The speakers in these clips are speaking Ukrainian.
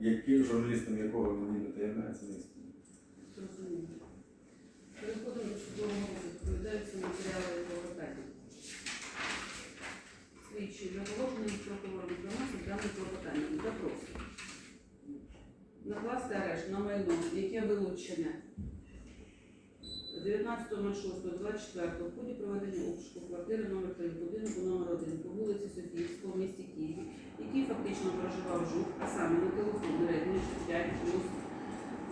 яким журналістом якого мені не являється, не існує. Зрозуміло. Переходимо до судового розгляду. Відповідаються матеріали клопотання. Слідчий заголошений прокурором звернувся дане даним клопотанням. Запрос. Накласти арешт на майно, яке вилучене 19.06.24 в ході проведення обшуку квартири номер 3 будинку номер 1 по вулиці Софіївського в місті Києві, який фактично проживав жук, а саме на телефон Redmi 5 плюс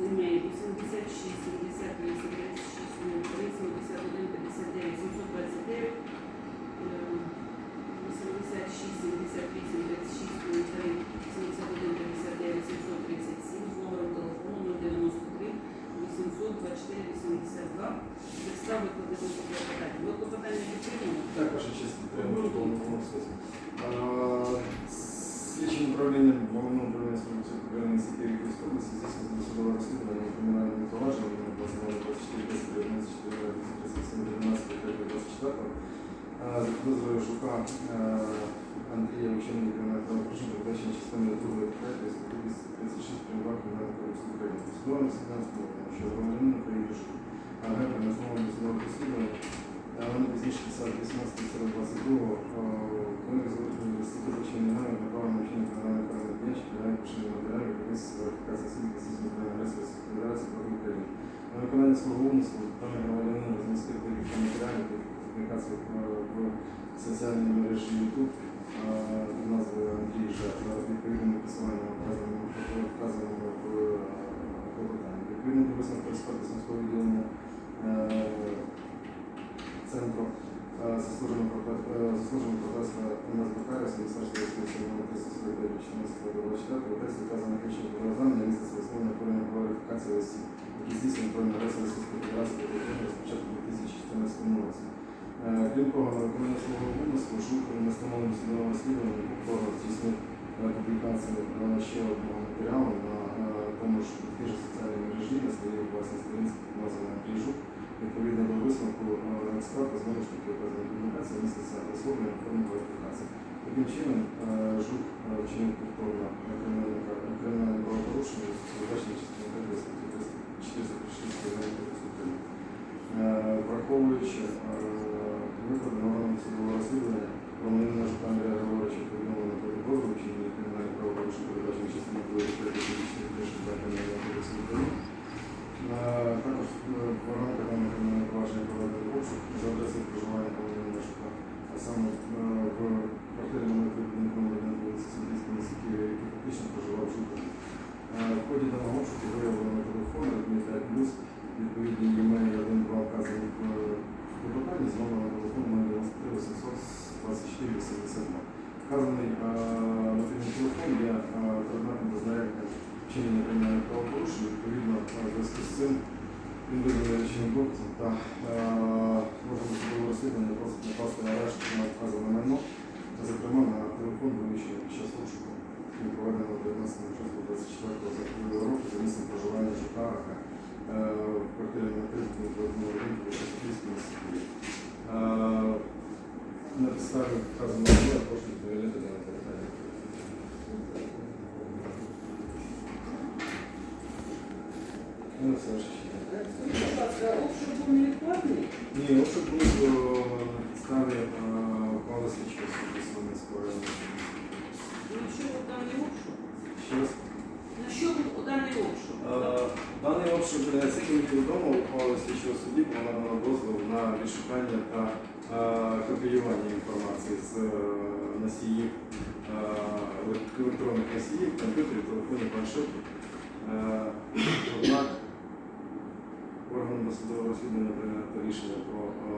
землею 86, 78, 36, 03, 71, 59, 729, е, 86, 78, 36, 03, 71, 59, 737 з номером телефону 093 824 82 підстав викладених у клопотанні. Ви клопотання підтримуємо? Так, ваша честь, підтримую в повному обсязі. Слідчим управлінням головного управління служби ініціативи Київської області здійснюється досудове розслідування у кримінальному провадженні номер 24 10 19 4 19 24 за підозрою Жука Андрія Ученика кримінального правопорушення передбачення частиною 2 3 статті 236 прим. 2 Кримінального кодексу України. Розслідування встановлено, що громадянин України Жук Агент на основі Вони пізніше писали 18 22 вони статті злочинної нами направлені на вчинення кримінального карного дня, що підлягає поширенню матеріалів, з верифікації осіб, здійснює агресії Федерації проти України. На виконання свого умислу пане громадянин розмістив декілька матеріалів, публікацій в соціальній мережі YouTube під назвою Андрій Жак за відповідним посиланням вказаним в клопотанні. Відповідно до висновку експерта Сумського відділення е, центру е, е, заслуженого професора М.С. Бакаріса, Міністерства номер 349 14 24 в тексті вказано ключові зобов'язання місяця висловлення порівня кваліфікації осіб, які здійснюють проти агресії Російської Федерації проти України розпочатку у 2014 році. Е, Крім того, на виконання свого умислу жук на встановленому судовому розслідуванні повторно здійснив публікацію ще одного матеріалу на тому ж тій же соціальній мережі на своїй власній сторінці під назвою. Відповідно до висновку експерта знову ж таки оказана публікація міститься в формі кваліфікації. Таким чином, е, жук е, вчинив повторно кримінальне правопорушення передбачення частини 5 статті 436 Кримінального кодексу України. Е, Враховуючи е, виклади нормами судового розслідування, громадянина Жука Андрія Григоровича повідомлено про підозру вчинення кримінальних правопорушень, передбачення частини 2 статті 436 Кримінального кодексу України. Е, Також е, в рамках даного кримінального провадження проведено обшук за адресою проживання громадянина Жука, а саме е, в 3 будинку 1 вулиці Судівській місті Києві, який фактично проживав. Е, В ході даного обшуку виявлено на телефон 5 Plus, відповідні імеї 1 2 вказані в клопотанні з номером телефону 093 800 24 82. Вказаний мобільний телефон є предметом дознання вчинення кримінальних правопорушень, відповідно в зв'язку з цим та е, розслідування просить накласти арешт на вказане майно, зокрема на телефон вилучений під час обшуку, який проведено 19 число 24 року за місцем проживання Житарака в квартирі на 30 квартирному ринку Софійському місті Е, На підставі вказаного діла прошу відповідати на питання. Ну, все. Е, Скажіть, будь ласка, обшук був невідкладний? Ні, обшук був е, на підставі е, ухвали слідчого суду Смоленського що був даний обшук? Ще раз. На що був даний обшук? Е, Даний обшук, наскільки мені відомо, ухвали слідчого судді було надано дозвіл на відшукання та е, копіювання інформації з е, носіїв, е, електронних носіїв, комп'ютерів, телефонів, планшетів. Е, досудового розслідування прийнято рішення про е,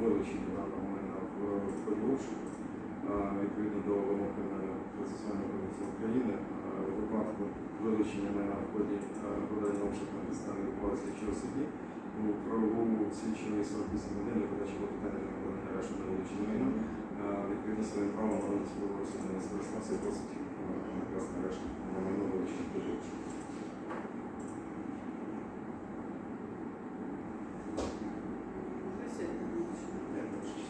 вилучення даного майна в в. Е, Відповідно до вимог процесуального кодексу України, е, у випадку вилучення майна в ході е, проведення обшуку на підставі ухвали слідчого судді у правовому свідченні 48 годин для подачі клопотання на виконання арешту на вилучення майна. е, Відповідно своїм правом народу судового розслідування скористався і просить е, накласти арешт на майно вилучення в ході обшуку. Присядьте, будь ласка. Я прошу.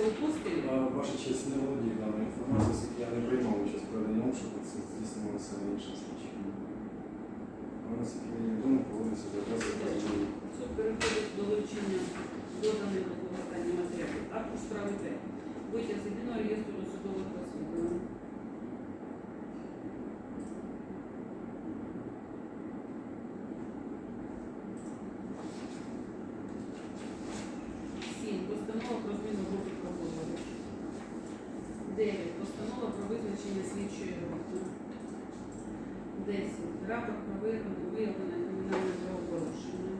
У упустили? Ваша честь не володію даною інформацією, оскільки я не приймав участь в проведенні обшуку, це здійснювалося іншим слідчим. А наскільки мені відомо, проводиться за адресою Суд переходить до вивчення доданих до клопотання матеріалів. Також справи 5. Витяг з єдиного реєстру досудових розслідувань. Рапорт про виявлення кримінальне правопорушення.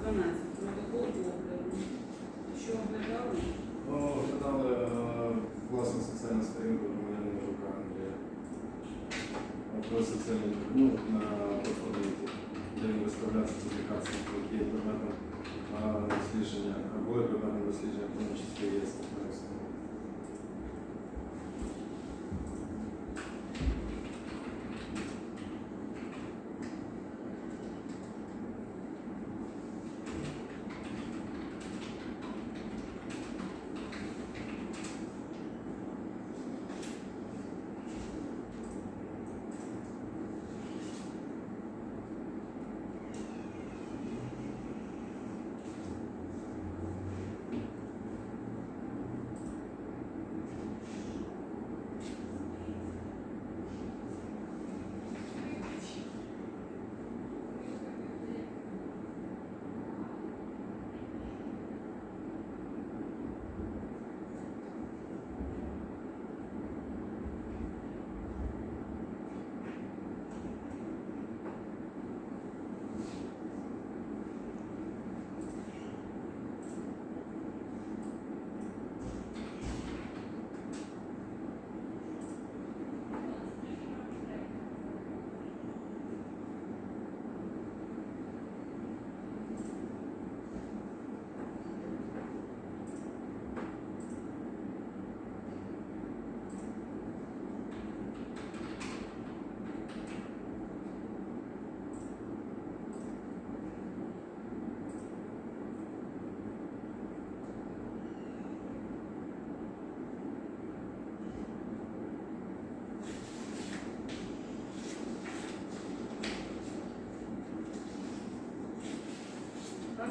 12. Протокол огляду. Що оглядали? Оглядали е, власну соціальну сторінку громадянина Жука Андрія. Про соціальну ну, на платформі, де він виставляв публікації, які є предметом дослідження, а були предметом дослідження, в тому числі є стаття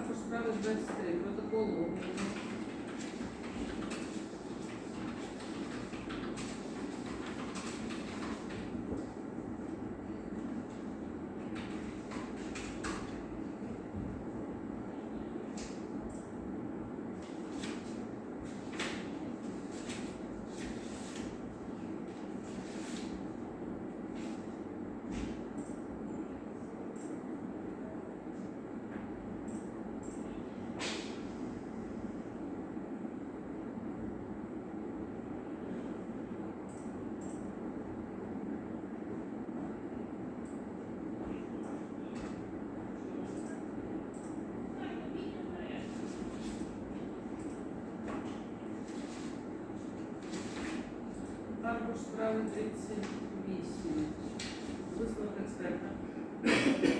Також справи 23. Протокол огляду. Також справи 38. Висновок експерта.